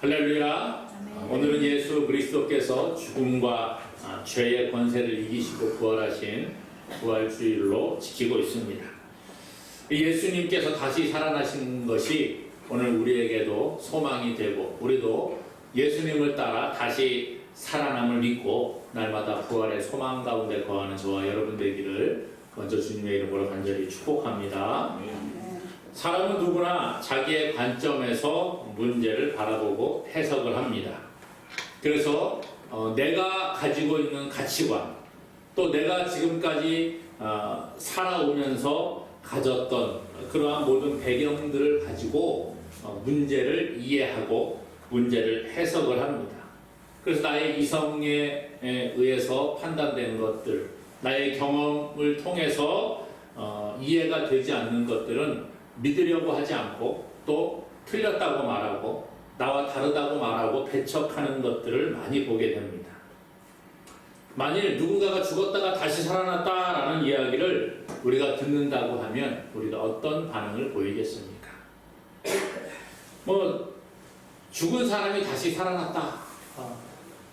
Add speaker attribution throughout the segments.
Speaker 1: 할렐루야. 오늘은 예수 그리스도께서 죽음과 아, 죄의 권세를 이기시고 부활하신 부활주일로 지키고 있습니다. 이 예수님께서 다시 살아나신 것이 오늘 우리에게도 소망이 되고 우리도 예수님을 따라 다시 살아남을 믿고 날마다 부활의 소망 가운데 거하는 저와 여러분 되기를 먼저 주님의 이름으로 간절히 축복합니다. 사람은 누구나 자기의 관점에서 문제를 바라보고 해석을 합니다. 그래서 어, 내가 가지고 있는 가치관, 또 내가 지금까지 어, 살아오면서 가졌던 그러한 모든 배경들을 가지고 어, 문제를 이해하고 문제를 해석을 합니다. 그래서 나의 이성에 의해서 판단된 것들, 나의 경험을 통해서 어, 이해가 되지 않는 것들은 믿으려고 하지 않고 또 틀렸다고 말하고 나와 다르다고 말하고 배척하는 것들을 많이 보게 됩니다. 만일 누군가가 죽었다가 다시 살아났다라는 이야기를 우리가 듣는다고 하면 우리가 어떤 반응을 보이겠습니까? 뭐 죽은 사람이 다시 살아났다.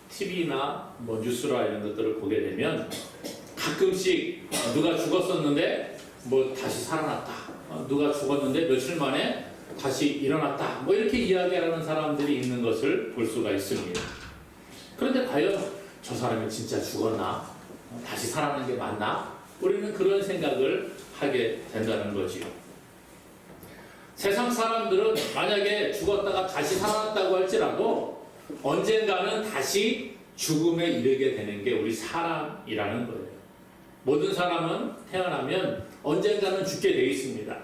Speaker 1: TV나 뭐 뉴스라 이런 것들을 보게 되면 가끔씩 누가 죽었었는데 뭐 다시 살아났다. 어, 누가 죽었는데 며칠 만에 다시 일어났다. 뭐 이렇게 이야기하는 사람들이 있는 것을 볼 수가 있습니다. 그런데 과연 저 사람이 진짜 죽었나? 어, 다시 살아난 게 맞나? 우리는 그런 생각을 하게 된다는 거지요. 세상 사람들은 만약에 죽었다가 다시 살아났다고 할지라도 언젠가는 다시 죽음에 이르게 되는 게 우리 사람이라는 거예요. 모든 사람은 태어나면 언젠가는 죽게 돼 있습니다.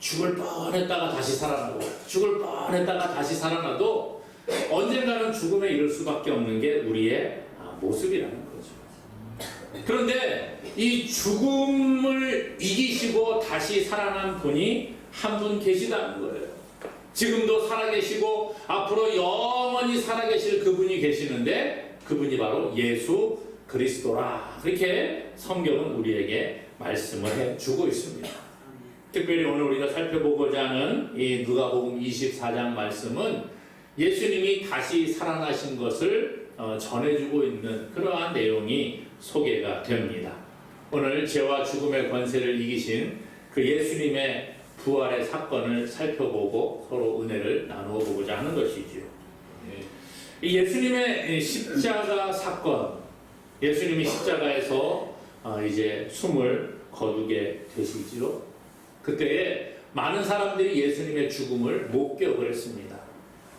Speaker 1: 죽을 뻔했다가 다시 살아나고, 죽을 뻔했다가 다시 살아나도 언젠가는 죽음에 이를 수밖에 없는 게 우리의 아, 모습이라는 거죠. 그런데 이 죽음을 이기시고 다시 살아난 분이 한 분 계시다는 거예요. 지금도 살아계시고 앞으로 영원히 살아계실 그분이 계시는데 그분이 바로 예수 그리스도라. 그렇게 성경은 우리에게 말씀을 해주고 있습니다. 특별히 오늘 우리가 살펴보고자 하는 이 누가복음 24장 말씀은 예수님이 다시 살아나신 것을 어, 전해주고 있는 그러한 내용이 소개가 됩니다. 오늘 죄와 죽음의 권세를 이기신 그 예수님의 부활의 사건을 살펴보고 서로 은혜를 나누어 보고자 하는 것이지요. 이 예수님의 십자가 사건, 예수님이 십자가에서 어, 이제 숨을 거두게 되시지요. 그때에 많은 사람들이 예수님의 죽음을 목격을 했습니다.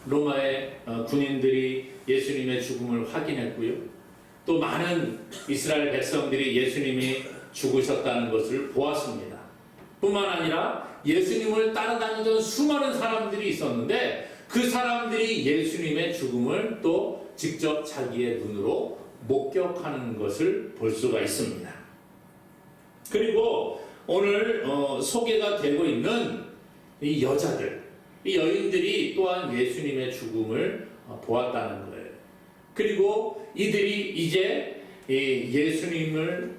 Speaker 1: 로마의 어, 군인들이 예수님의 죽음을 확인했고요. 또 많은 이스라엘 백성들이 예수님이 죽으셨다는 것을 보았습니다. 뿐만 아니라 예수님을 따라다니던 수많은 사람들이 있었는데 그 사람들이 예수님의 죽음을 또 직접 자기의 눈으로 목격하는 것을 볼 수가 있습니다. 그리고 오늘 어, 소개가 되고 있는 이 여자들, 이 여인들이 또한 예수님의 죽음을 어, 보았다는 거예요. 그리고 이들이 이제 이 예수님을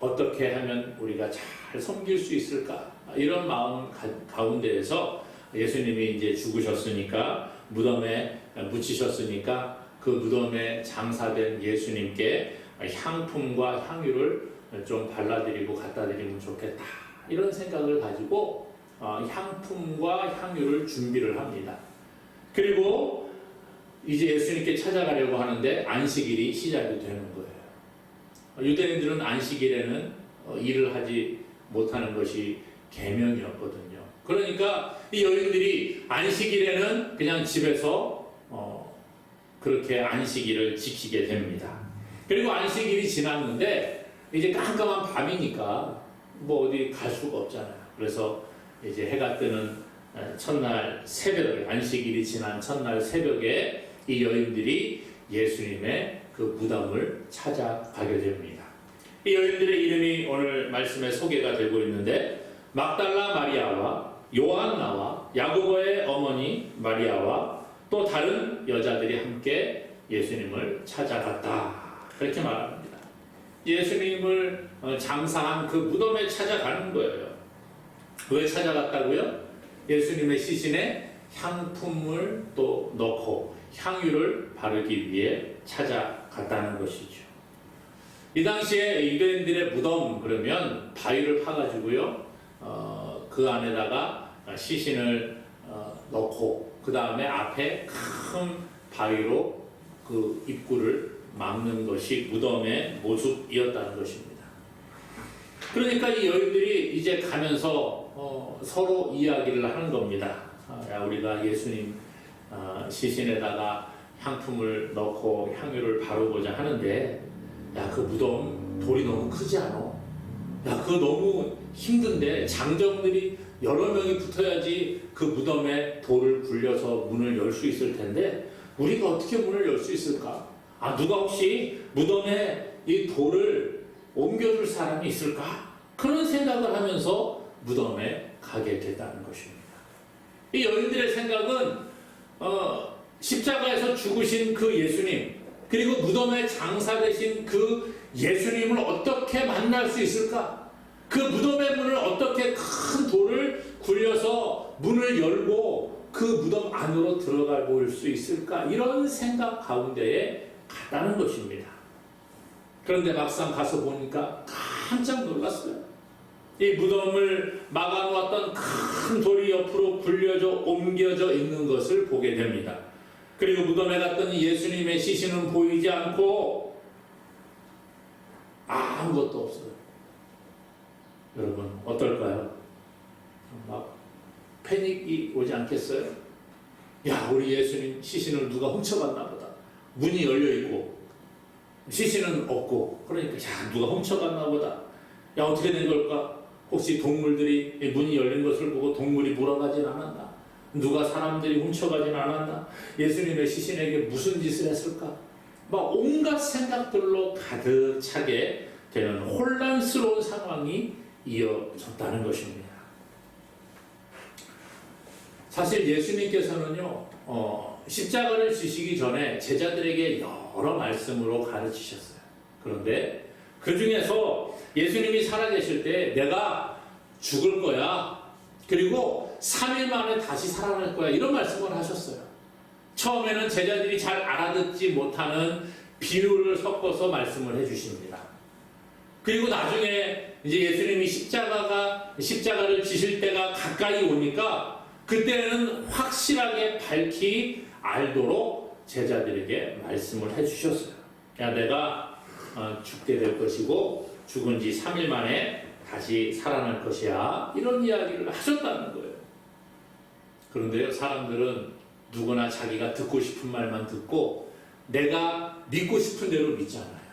Speaker 1: 어떻게 하면 우리가 잘 섬길 수 있을까? 이런 마음 가, 운데에서 예수님이 이제 죽으셨으니까 무덤에 묻히셨으니까 그 무덤에 장사된 예수님께 향품과 향유를 좀 발라드리고 갖다 드리면 좋겠다. 이런 생각을 가지고 어, 향품과 향유를 준비를 합니다. 그리고 이제 예수님께 찾아가려고 하는데 안식일이 시작이 되는 거예요. 유대인들은 안식일에는 어, 일을 하지 못하는 것이 계명이었거든요. 그러니까 이 여인들이 안식일에는 그냥 집에서 어, 그렇게 안식일을 지키게 됩니다. 그리고 안식일이 지났는데 이제 깜깜한 밤이니까 뭐 어디 갈 수가 없잖아요. 그래서 이제 해가 뜨는 첫날 새벽에 안식일이 지난 첫날 새벽에 이 여인들이 예수님의 그 무덤을 찾아가게 됩니다. 이 여인들의 이름이 오늘 말씀에 소개가 되고 있는데 막달라 마리아와 요한나와 야고보의 어머니 마리아와 또 다른 여자들이 함께 예수님을 찾아갔다. 그렇게 말합니다. 예수님을 장사한 그 무덤에 찾아가는 거예요. 왜 찾아갔다고요? 예수님의 시신에 향품을 또 넣고 향유를 바르기 위해 찾아갔다는 것이죠. 이 당시에 유대인들의 무덤 그러면 바위를 파가지고요, 어, 그 안에다가 시신을 어, 넣고 그 다음에 앞에 큰 바위로 그 입구를 막는 것이 무덤의 모습이었다는 것입니다. 그러니까 이 여인들이 이제 가면서 어, 서로 이야기를 하는 겁니다. 아, 야, 우리가 예수님 아, 시신에다가 향품을 넣고 향유를 바르고자 하는데 야 그 무덤 돌이 너무 크지 않아? 야 그거 너무 힘든데 장정들이 여러 명이 붙어야지 그 무덤에 돌을 굴려서 문을 열 수 있을 텐데 우리가 어떻게 문을 열 수 있을까? 아 누가 혹시 무덤에 이 돌을 옮겨줄 사람이 있을까? 그런 생각을 하면서 무덤에 가게 됐다는 것입니다. 이 여인들의 생각은 어, 십자가에서 죽으신 그 예수님 그리고 무덤에 장사되신 그 예수님을 어떻게 만날 수 있을까? 그 무덤의 문을 어떻게 큰 돌을 굴려서 문을 열고 그 무덤 안으로 들어가 볼 수 있을까? 이런 생각 가운데에 갔다는 것입니다. 그런데 막상 가서 보니까 깜짝 놀랐어요. 이 무덤을 막아놓았던 큰 돌이 옆으로 굴려져 옮겨져 있는 것을 보게 됩니다. 그리고 무덤에 갔더니 예수님의 시신은 보이지 않고 아무것도 없어요. 여러분 어떨까요? 막 패닉이 오지 않겠어요? 야 우리 예수님 시신을 누가 훔쳐갔나 보다. 문이 열려 있고 시신은 없고 그러니까 야 누가 훔쳐갔나 보다. 야 어떻게 된 걸까? 혹시 동물들이 이 문이 열린 것을 보고 동물이 물어가진 않았나? 누가 사람들이 훔쳐가진 않았나? 예수님의 시신에게 무슨 짓을 했을까? 막 온갖 생각들로 가득 차게 되는 혼란스러운 상황이 이어졌다는 것입니다. 사실 예수님께서는요, 어, 십자가를 지시기 전에 제자들에게 여러 말씀으로 가르치셨어요. 그런데 그 중에서 예수님이 살아계실 때 내가 죽을 거야. 그리고 3일 만에 다시 살아날 거야. 이런 말씀을 하셨어요. 처음에는 제자들이 잘 알아듣지 못하는 비유를 섞어서 말씀을 해주십니다. 그리고 나중에 이제 예수님이 십자가가, 십자가를 지실 때가 가까이 오니까 그때는 확실하게 밝히 알도록 제자들에게 말씀을 해주셨어요. 야, 내가 어, 죽게 될 것이고 죽은 지 3일 만에 다시 살아날 것이야. 이런 이야기를 하셨다는 거예요. 그런데요, 사람들은 누구나 자기가 듣고 싶은 말만 듣고 내가 믿고 싶은 대로 믿잖아요.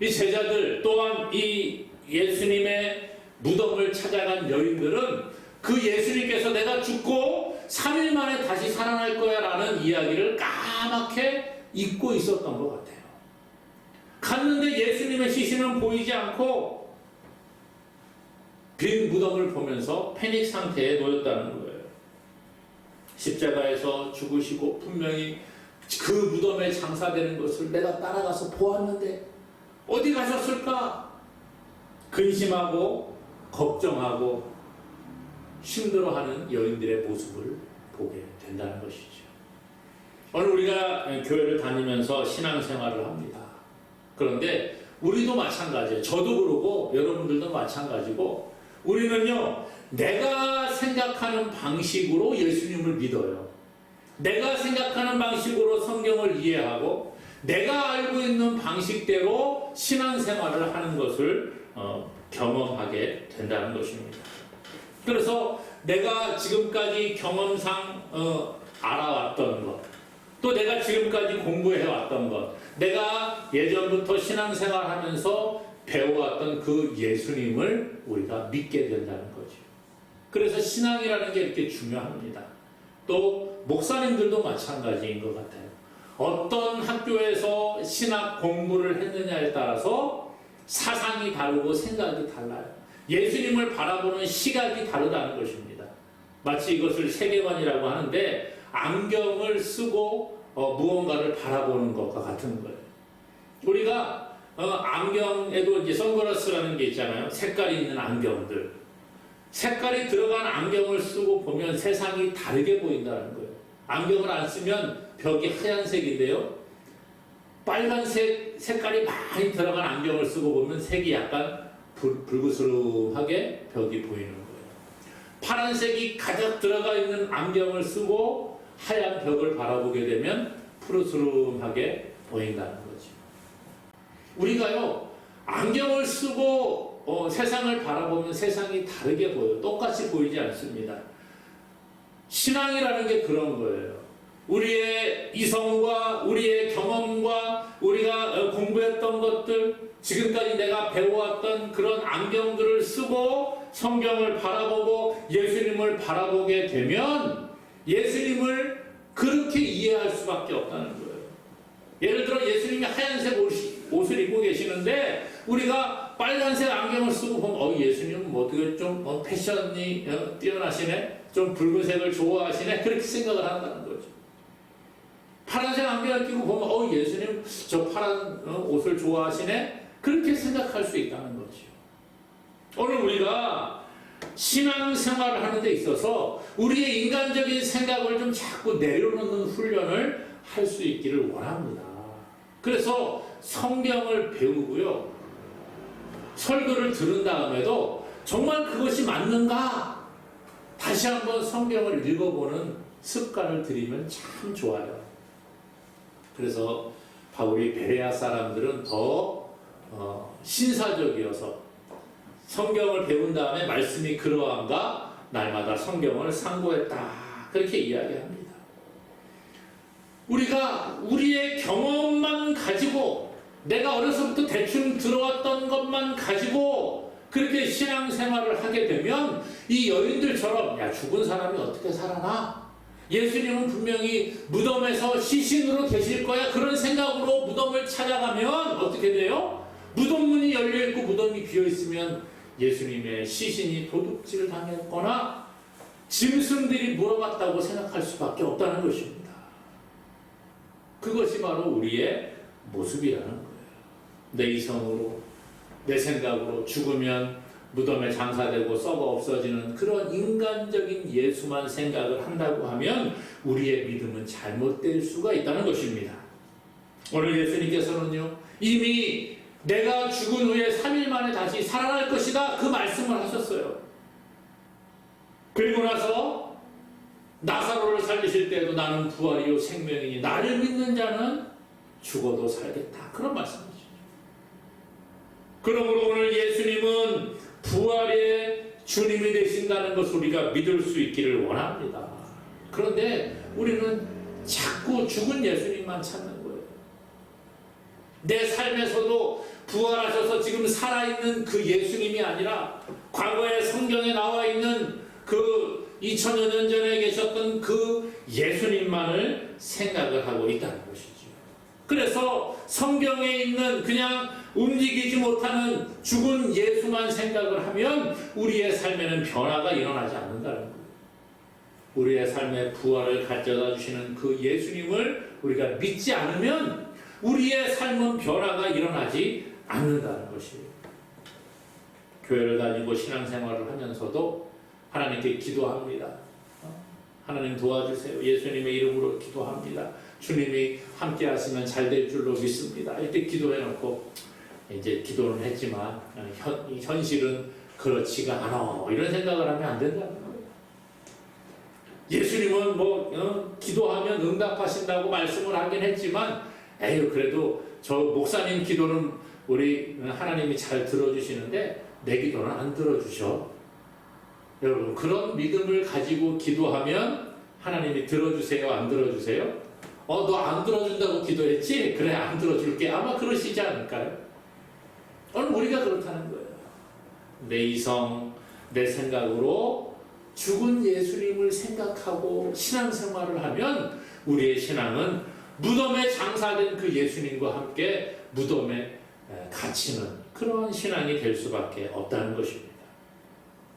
Speaker 1: 이 제자들 또한 이 예수님의 무덤을 찾아간 여인들은 그 예수님께서 내가 죽고 3일 만에 다시 살아날 거야 라는 이야기를 까맣게 잊고 있었던 것 같아요. 갔는데 예수님의 시신은 보이지 않고 빈 무덤을 보면서 패닉 상태에 놓였다는 거예요. 십자가에서 죽으시고 분명히 그 무덤에 장사되는 것을 내가 따라가서 보았는데 어디 가셨을까? 근심하고 걱정하고 힘들어하는 여인들의 모습을 보게 된다는 것이죠. 오늘 우리가 교회를 다니면서 신앙생활을 합니다. 그런데 우리도 마찬가지예요. 저도 그러고 여러분들도 마찬가지고 우리는요 내가 생각하는 방식으로 예수님을 믿어요. 내가 생각하는 방식으로 성경을 이해하고 내가 알고 있는 방식대로 신앙생활을 하는 것을 어, 경험하게 된다는 것입니다. 그래서 내가 지금까지 경험상 어, 알아왔던 것, 또 내가 지금까지 공부해왔던 것, 내가 예전부터 신앙생활 하면서 배워왔던 그 예수님을 우리가 믿게 된다는 거죠. 그래서 신앙이라는 게 이렇게 중요합니다. 또 목사님들도 마찬가지인 것 같아요. 어떤 학교에서 신학 공부를 했느냐에 따라서 사상이 다르고 생각이 달라요. 예수님을 바라보는 시각이 다르다는 것입니다. 마치 이것을 세계관이라고 하는데 안경을 쓰고 어, 무언가를 바라보는 것과 같은 거예요. 우리가 어, 안경에도 이제 선글라스라는 게 있잖아요. 색깔이 있는 안경들. 색깔이 들어간 안경을 쓰고 보면 세상이 다르게 보인다는 거예요. 안경을 안 쓰면 벽이 하얀색인데요. 빨간색 색깔이 많이 들어간 안경을 쓰고 보면 색이 약간 불, 불그스름하게 벽이 보이는 거예요. 파란색이 가득 들어가 있는 안경을 쓰고 하얀 벽을 바라보게 되면 푸르스름하게 보인다는 거죠. 우리가요, 안경을 쓰고 어, 세상을 바라보면 세상이 다르게 보여요. 똑같이 보이지 않습니다. 신앙이라는 게 그런 거예요. 우리의 이성과 우리의 경험과 우리가 어, 공부했던 것들, 지금까지 내가 배워왔던 그런 안경들을 쓰고 성경을 바라보고 예수님을 바라보게 되면 예수님을 그렇게 이해할 수밖에 없다는 거예요. 예를 들어 예수님이 하얀색 옷을 입고 계시는데 우리가 빨간색 안경을 쓰고 보면 어 예수님은 뭐 어떻게 좀 어, 패션이 어, 뛰어나시네, 좀 붉은색을 좋아하시네 그렇게 생각을 한다는 거죠. 파란색 안경을 끼고 보면 어 예수님 저 파란 어, 옷을 좋아하시네 그렇게 생각할 수 있다는 거죠. 오늘 우리가 신앙생활을 하는 데 있어서 우리의 인간적인 생각을 좀 자꾸 내려놓는 훈련을 할 수 있기를 원합니다. 그래서 성경을 배우고요. 설교를 들은 다음에도 정말 그것이 맞는가? 다시 한번 성경을 읽어보는 습관을 들이면 참 좋아요. 그래서 바울이 베레아 사람들은 더 어, 신사적이어서 성경을 배운 다음에 말씀이 그러한가 날마다 성경을 상고했다 그렇게 이야기합니다. 우리가 우리의 경험만 가지고 내가 어려서부터 대충 들어왔던 것만 가지고 그렇게 신앙생활을 하게 되면 이 여인들처럼 야 죽은 사람이 어떻게 살아나? 예수님은 분명히 무덤에서 시신으로 계실 거야 그런 생각으로 무덤을 찾아가면 어떻게 돼요? 무덤 문이 열려 있고 무덤이 비어 있으면 예수님의 시신이 도둑질 당했거나 짐승들이 물어봤다고 생각할 수밖에 없다는 것입니다. 그것이 바로 우리의 모습이라는 거예요. 내 이성으로, 내 생각으로 죽으면 무덤에 장사되고 썩어 없어지는 그런 인간적인 예수만 생각을 한다고 하면 우리의 믿음은 잘못될 수가 있다는 것입니다. 오늘 예수님께서는요, 이미 내가 죽은 후에 3일 만에 다시 살아날 것이다. 그 말씀을 하셨어요. 그리고 나서 나사로를 살리실 때에도 나는 부활이요 생명이니 나를 믿는 자는 죽어도 살겠다. 그런 말씀이죠. 그러므로 오늘 예수님은 부활의 주님이 되신다는 것을 우리가 믿을 수 있기를 원합니다. 그런데 우리는 자꾸 죽은 예수님만 찾는. 내 삶에서도 부활하셔서 지금 살아있는 그 예수님이 아니라 과거의 성경에 나와 있는 그 2000여 년 전에 계셨던 그 예수님만을 생각을 하고 있다는 것이죠. 그래서 성경에 있는 그냥 움직이지 못하는 죽은 예수만 생각을 하면 우리의 삶에는 변화가 일어나지 않는다는 거예요. 우리의 삶에 부활을 가져다 주시는 그 예수님을 우리가 믿지 않으면 우리의 삶은 변화가 일어나지 않는다는 것이에요. 교회를 다니고 신앙생활을 하면서도 하나님께 기도합니다. 어? 하나님 도와주세요. 예수님의 이름으로 기도합니다. 주님이 함께 하시면 잘 될 줄로 믿습니다. 이때 기도해놓고 이제 기도는 했지만 현, 현실은 그렇지가 않아. 이런 생각을 하면 안 된다는 거예요. 예수님은 뭐 어, 기도하면 응답하신다고 말씀을 하긴 했지만 에휴 그래도 저 목사님 기도는 우리 하나님이 잘 들어주시는데 내 기도는 안 들어주셔. 여러분 그런 믿음을 가지고 기도하면 하나님이 들어주세요 안 들어주세요? 어 너 안 들어준다고 기도했지? 그래 안 들어줄게 아마 그러시지 않을까요? 오늘 우리가 그렇다는 거예요. 내 이성 내 생각으로 죽은 예수님을 생각하고 신앙생활을 하면 우리의 신앙은 무덤에 장사된 그 예수님과 함께 무덤에 갇히는 그러한 신앙이 될 수밖에 없다는 것입니다.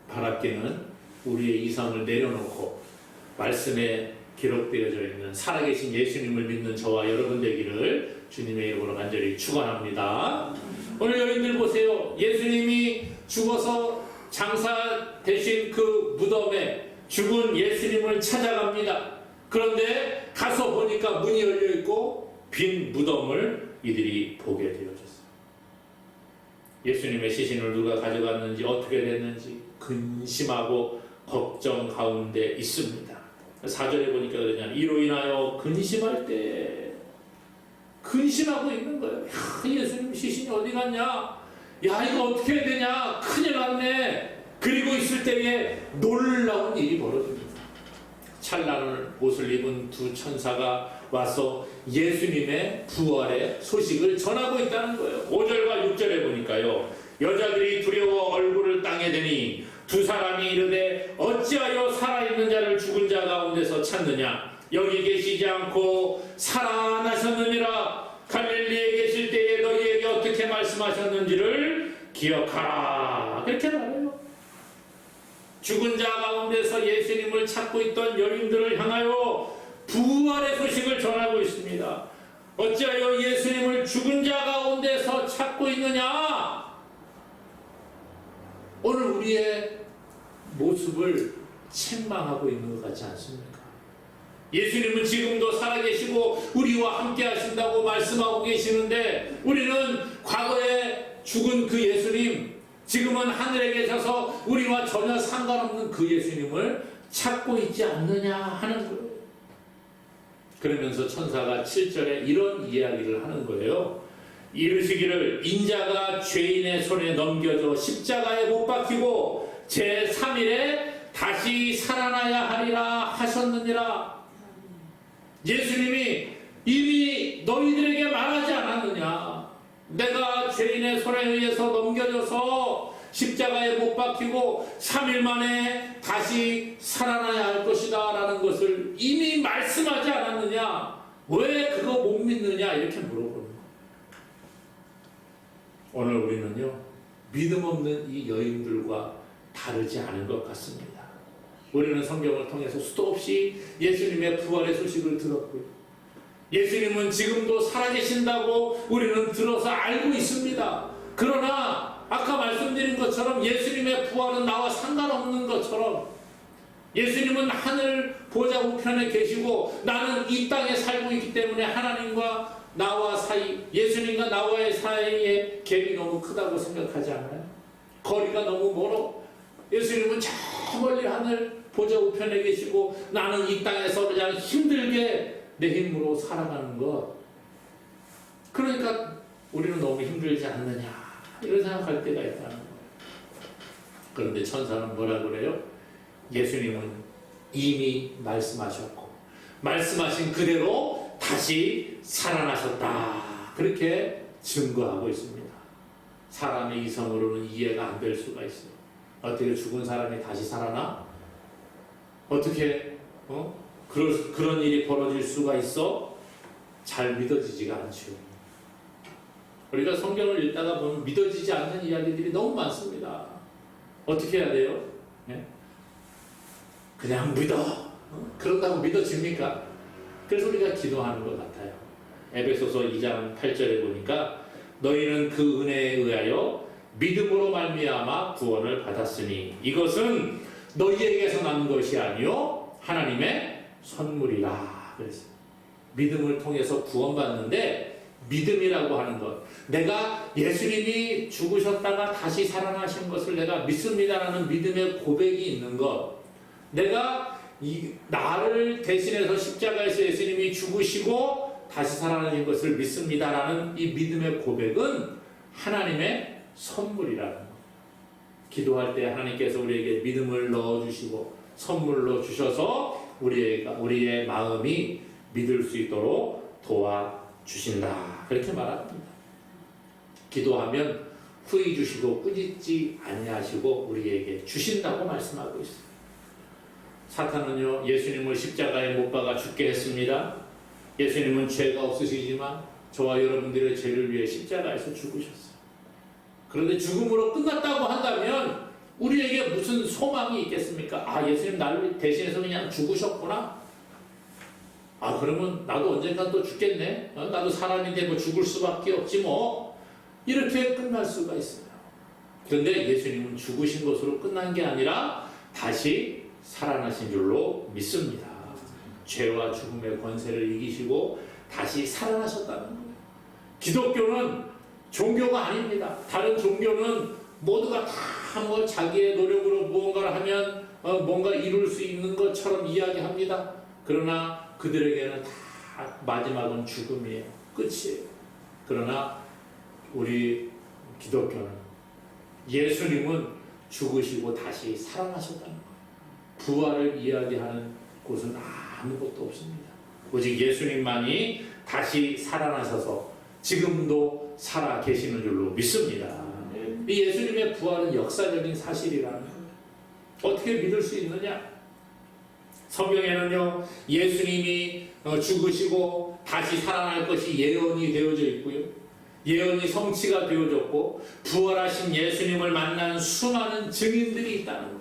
Speaker 1: 바랍기는 우리의 이성을 내려놓고 말씀에 기록되어져 있는 살아계신 예수님을 믿는 저와 여러분 되기를 주님의 이름으로 간절히 축원합니다. 오늘 여러분들 보세요. 예수님이 죽어서 장사 대신 그 무덤에 죽은 예수님을 찾아갑니다. 그런데 가서 보니까 문이 열려 있고 빈 무덤을 이들이 보게 되어졌어요. 예수님의 시신을 누가 가져갔는지 어떻게 됐는지 근심하고 걱정 가운데 있습니다. 4절에 보니까 그러냐 이로 인하여 근심할 때 근심하고 있는 거예요. 야, 예수님 시신이 어디 갔냐? 야 이거 어떻게 해야 되냐? 큰일 났네. 그리고 있을 때에 놀라운 일이 벌어집니다. 찬란한 옷을 입은 두 천사가 와서 예수님의 부활의 소식을 전하고 있다는 거예요. 5절과 6절에 보니까요. 여자들이 두려워 얼굴을 땅에 대니 두 사람이 이르되 어찌하여 살아있는 자를 죽은 자 가운데서 찾느냐 여기 계시지 않고 살아나셨느니라 갈릴리에 계실 때에 너희에게 어떻게 말씀하셨는지를 기억하라 그렇게 말해요 죽은 자 가운데서 예수님을 찾고 있던 여인들을 향하여 부활의 소식을 전하고 있습니다 어찌하여 예수님을 죽은 자 가운데서 찾고 있느냐 오늘 우리의 모습을 책망하고 있는 것 같지 않습니까? 예수님은 지금도 살아계시고 우리와 함께 하신다고 말씀하고 계시는데 우리는 과거에 죽은 그 예수님, 지금은 하늘에 계셔서 우리와 전혀 상관없는 그 예수님을 찾고 있지 않느냐 하는 거예요. 그러면서 천사가 7절에 이런 이야기를 하는 거예요. 이르시기를 인자가 죄인의 손에 넘겨져 십자가에 못 박히고 제3일에 다시 살아나야 하리라 하셨느니라. 예수님이 이미 너희들에게 말하지 않았느냐. 내가 죄인의 손에 의해서 넘겨져서 십자가에 못 박히고 3일 만에 다시 살아나야 할 것이다 라는 것을 이미 말씀하지 않았느냐. 왜 그거 못 믿느냐 이렇게 물어보는 거예요. 오늘 우리는요, 믿음 없는 이 여인들과 다르지 않은 것 같습니다. 우리는 성경을 통해서 수도 없이 예수님의 부활의 소식을 들었고요. 예수님은 지금도 살아계신다고 우리는 들어서 알고 있습니다. 그러나 아까 말씀드린 것처럼 예수님의 부활은 나와 상관없는 것처럼 예수님은 하늘 보좌 우편에 계시고 나는 이 땅에 살고 있기 때문에 하나님과 나와 사이, 예수님과 나와의 사이에 갭이 너무 크다고 생각하지 않아요? 거리가 너무 멀어. 예수님은 저 멀리 하늘 보좌 우편에 계시고 나는 이 땅에서 그냥 힘들게 내 힘으로 살아가는 것. 그러니까 우리는 너무 힘들지 않느냐. 이런 생각할 때가 있다는 거예요. 그런데 천사는 뭐라 그래요? 예수님은 이미 말씀하셨고, 말씀하신 그대로 다시 살아나셨다. 그렇게 증거하고 있습니다. 사람의 이성으로는 이해가 안 될 수가 있어요. 어떻게 죽은 사람이 다시 살아나? 어떻게, 어? 그럴, 그런 일이 벌어질 수가 있어? 잘 믿어지지가 않죠. 우리가 성경을 읽다가 보면 믿어지지 않는 이야기들이 너무 많습니다. 어떻게 해야 돼요? 예? 그냥 믿어. 어? 그런다고 믿어집니까? 그래서 우리가 기도하는 것 같아요. 에베소서 2장 8절에 보니까 너희는 그 은혜에 의하여 믿음으로 말미암아 구원을 받았으니 이것은 너희에게서 난 것이 아니요 하나님의 선물이라 그랬어요. 믿음을 통해서 구원받는데 믿음이라고 하는 것. 내가 예수님이 죽으셨다가 다시 살아나신 것을 내가 믿습니다라는 믿음의 고백이 있는 것. 내가 이, 나를 대신해서 십자가에서 예수님이 죽으시고 다시 살아나신 것을 믿습니다라는 이 믿음의 고백은 하나님의 선물이라는 것. 기도할 때 하나님께서 우리에게 믿음을 넣어주시고 선물로 주셔서 우리가, 우리의 마음이 믿을 수 있도록 도와주신다. 그렇게 말합니다. 기도하면 후히 주시고 꾸짖지 아니하시고 우리에게 주신다고 말씀하고 있습니다. 사탄은요 예수님을 십자가에 못 박아 죽게 했습니다. 예수님은 죄가 없으시지만 저와 여러분들의 죄를 위해 십자가에서 죽으셨어요. 그런데 죽음으로 끝났다고 한다면 우리에게 무슨 소망이 있겠습니까? 아 예수님 나를 대신해서 그냥 죽으셨구나. 아 그러면 나도 언젠가 또 죽겠네. 어, 나도 사람인데 뭐 죽을 수밖에 없지 뭐. 이렇게 끝날 수가 있어요. 그런데 예수님은 죽으신 것으로 끝난 게 아니라 다시 살아나신 줄로 믿습니다. 죄와 죽음의 권세를 이기시고 다시 살아나셨다는 거예요. 기독교는 종교가 아닙니다. 다른 종교는 모두가 다 뭐 자기의 노력으로 무언가를 하면 어, 뭔가 이룰 수 있는 것처럼 이야기합니다. 그러나 그들에게는 다 마지막은 죽음이에요. 끝이에요. 그러나 우리 기독교는 예수님은 죽으시고 다시 살아나셨다는 거예요. 부활을 이야기하는 곳은 아무것도 없습니다. 오직 예수님만이 다시 살아나셔서 지금도 살아 계시는 줄로 믿습니다. 이 예수님의 부활은 역사적인 사실이라는. 어떻게 믿을 수 있느냐? 성경에는요, 예수님이 어, 죽으시고 다시 살아날 것이 예언이 되어져 있고요. 예언이 성취가 되어졌고, 부활하신 예수님을 만난 수많은 증인들이 있다는.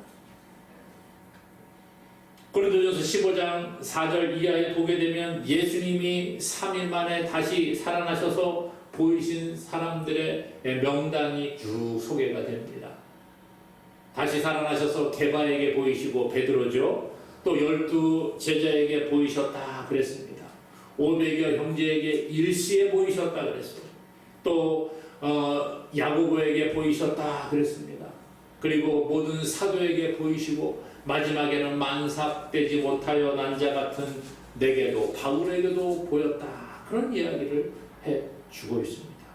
Speaker 1: 고린도전서 15장 4절 이하에 보게 되면 예수님이 3일 만에 다시 살아나셔서 보이신 사람들의 명단이 쭉 소개가 됩니다. 다시 살아나셔서 게바에게 보이시고 베드로죠. 또 열두 제자에게 보이셨다 그랬습니다. 500여 형제에게 일시에 보이셨다 그랬어요. 또 어, 야고보에게 보이셨다 그랬습니다. 그리고 모든 사도에게 보이시고 마지막에는 만삭되지 못하여 난자 같은 내게도 바울에게도 보였다. 그런 이야기를 해 주고 있습니다.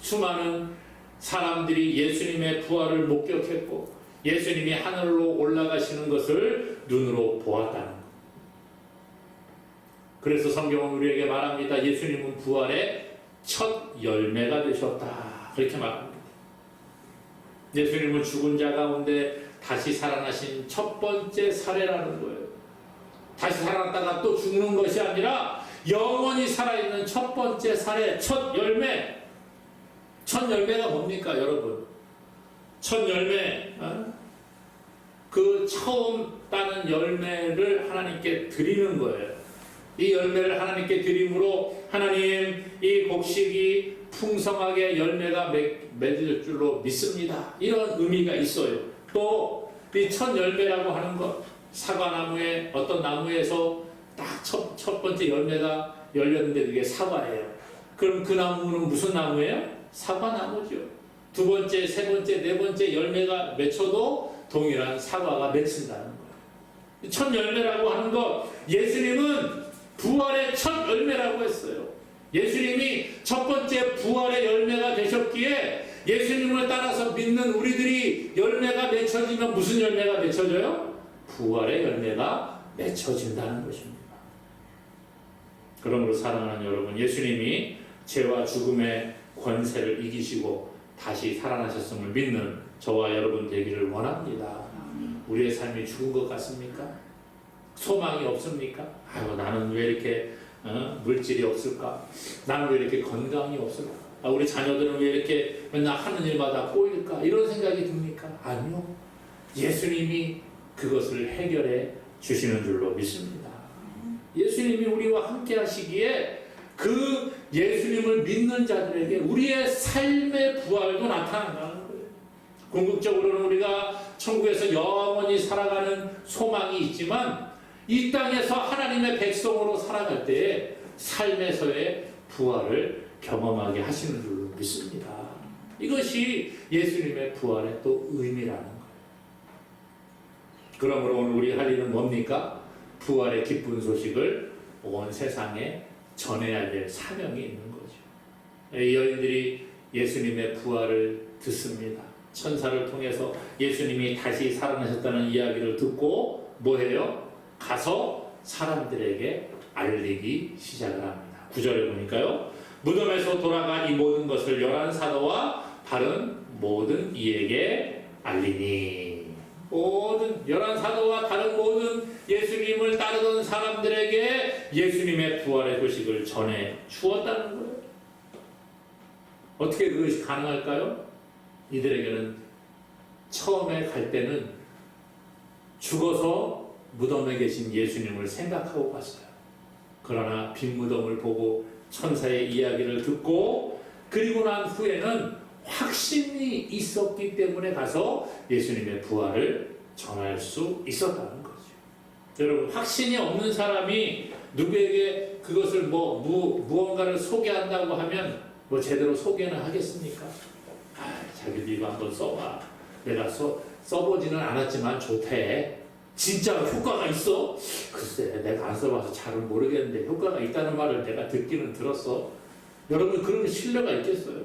Speaker 1: 수많은 사람들이 예수님의 부활을 목격했고 예수님이 하늘로 올라가시는 것을 눈으로 보았다는 것. 그래서 성경은 우리에게 말합니다. 예수님은 부활의 첫 열매가 되셨다. 그렇게 말합니다. 예수님은 죽은 자 가운데 다시 살아나신 첫 번째 사례라는 거예요. 다시 살아났다가 또 죽는 것이 아니라 영원히 살아있는 첫 번째 사례, 첫 열매. 첫 열매가 뭡니까, 여러분? 첫 열매, 어? 그 처음 따는 열매를 하나님께 드리는 거예요. 이 열매를 하나님께 드림으로 하나님 이 곡식이 풍성하게 열매가 맺을 줄로 믿습니다. 이런 의미가 있어요. 또 이 첫 열매라고 하는 것 사과나무에 어떤 나무에서 딱첫 첫 번째 열매가 열렸는데 그게 사과예요. 그럼 그 나무는 무슨 나무예요? 사과나무죠. 두 번째, 세 번째, 네 번째 열매가 맺혀도 동일한 사과가 맺힌다는 거예요. 첫 열매라고 하는 것 예수님은 부활의 첫 열매라고 했어요. 예수님이 첫 번째 부활의 열매가 되셨기에 예수님을 따라서 믿는 우리들이 열매가 맺혀지면 무슨 열매가 맺혀져요? 부활의 열매가 맺혀진다는 것입니다. 그러므로 사랑하는 여러분, 예수님이 죄와 죽음의 권세를 이기시고 다시 살아나셨음을 믿는 저와 여러분 되기를 원합니다. 우리의 삶이 죽은 것 같습니까? 소망이 없습니까? 아유, 나는 왜 이렇게 어? 물질이 없을까? 나는 왜 이렇게 건강이 없을까? 아, 우리 자녀들은 왜 이렇게 맨날 하는 일마다 꼬일까? 이런 생각이 듭니까? 아니요. 예수님이 그것을 해결해 주시는 줄로 믿습니다. 예수님이 우리와 함께 하시기에 그 예수님을 믿는 자들에게 우리의 삶의 부활도 나타난다는 거예요. 궁극적으로는 우리가 천국에서 영원히 살아가는 소망이 있지만 이 땅에서 하나님의 백성으로 살아갈 때에 삶에서의 부활을 경험하게 하시는 줄로 믿습니다. 이것이 예수님의 부활의 또 의미라는 거예요. 그러므로 오늘 우리 할 일은 뭡니까? 부활의 기쁜 소식을 온 세상에 전해야 될 사명이 있는 거죠. 이 여인들이 예수님의 부활을 듣습니다. 천사를 통해서 예수님이 다시 살아나셨다는 이야기를 듣고 뭐해요? 가서 사람들에게 알리기 시작을 합니다. 구절에 보니까요. 무덤에서 돌아간 이 모든 것을 열한 사도와 다른 모든 이에게 알리니 모든 열한 사도와 다른 모든 예수님을 따르던 사람들에게 예수님의 부활의 소식을 전해 주었다는 거예요. 어떻게 그것이 가능할까요? 이들에게는 처음에 갈 때는 죽어서 무덤에 계신 예수님을 생각하고 갔어요. 그러나 빈 무덤을 보고 천사의 이야기를 듣고 그리고 난 후에는 확신이 있었기 때문에 가서 예수님의 부활을 전할 수 있었다는. 여러분 확신이 없는 사람이 누구에게 그것을 뭐 무, 무언가를 소개한다고 하면 뭐 제대로 소개는 하겠습니까? 아, 자기도 이거 한번 써봐. 내가 써, 써보지는 않았지만 좋대. 진짜 효과가 있어? 글쎄, 내가 안 써봐서 잘은 모르겠는데 효과가 있다는 말을 내가 듣기는 들었어. 여러분, 그런 신뢰가 있겠어요?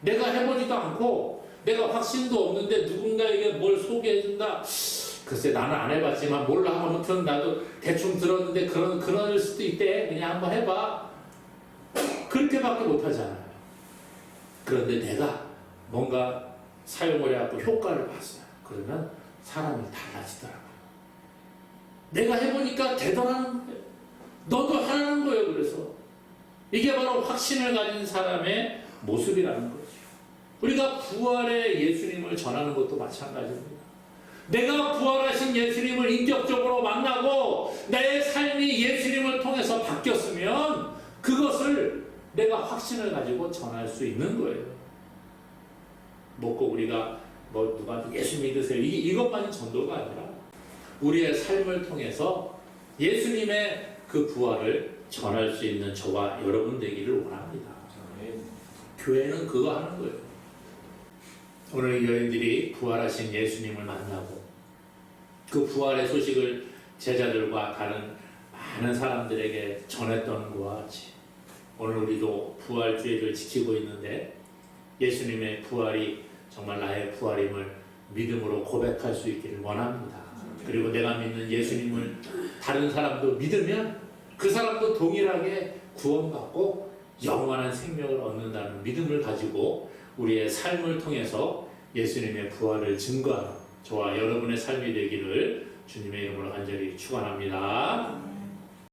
Speaker 1: 내가 해보지도 않고 내가 확신도 없는데 누군가에게 뭘 소개해준다? 글쎄, 나는 안 해봤지만 몰라. 아무튼 나도 대충 들었는데 그런, 그럴 수도 있대. 그냥 한번 해봐. 그렇게밖에 못하잖아요. 그런데 내가 뭔가 사용을 해갖고 효과를 봤어요. 그러면 사람이 달라지더라고요. 내가 해보니까 대단한 거예요. 너도 하는 거예요. 그래서 이게 바로 확신을 가진 사람의 모습이라는 거죠. 우리가 부활의 예수님을 전하는 것도 마찬가지입니다. 내가 부활하신 예수님을 인격적으로 만나고 내 삶이 예수님을 통해서 바뀌었으면 그것을 내가 확신을 가지고 전할 수 있는 거예요. 뭐꼭 우리가 뭐 누구한테 예수 믿으세요. 이, 이것만이 전도가 아니라 우리의 삶을 통해서 예수님의 그 부활을 전할 수 있는 저와 여러분 되기를 원합니다. 교회는 그거 하는 거예요. 오늘 여인들이 부활하신 예수님을 만나고 그 부활의 소식을 제자들과 다른 많은 사람들에게 전했던 것과 같이 오늘 우리도 부활주의를 지키고 있는데 예수님의 부활이 정말 나의 부활임을 믿음으로 고백할 수 있기를 원합니다. 그리고 내가 믿는 예수님을 다른 사람도 믿으면 그 사람도 동일하게 구원받고 영원한 생명을 얻는다는 믿음을 가지고 우리의 삶을 통해서 예수님의 부활을 증거하는 저와 여러분의 삶이 되기를 주님의 이름으로 간절히 축원합니다.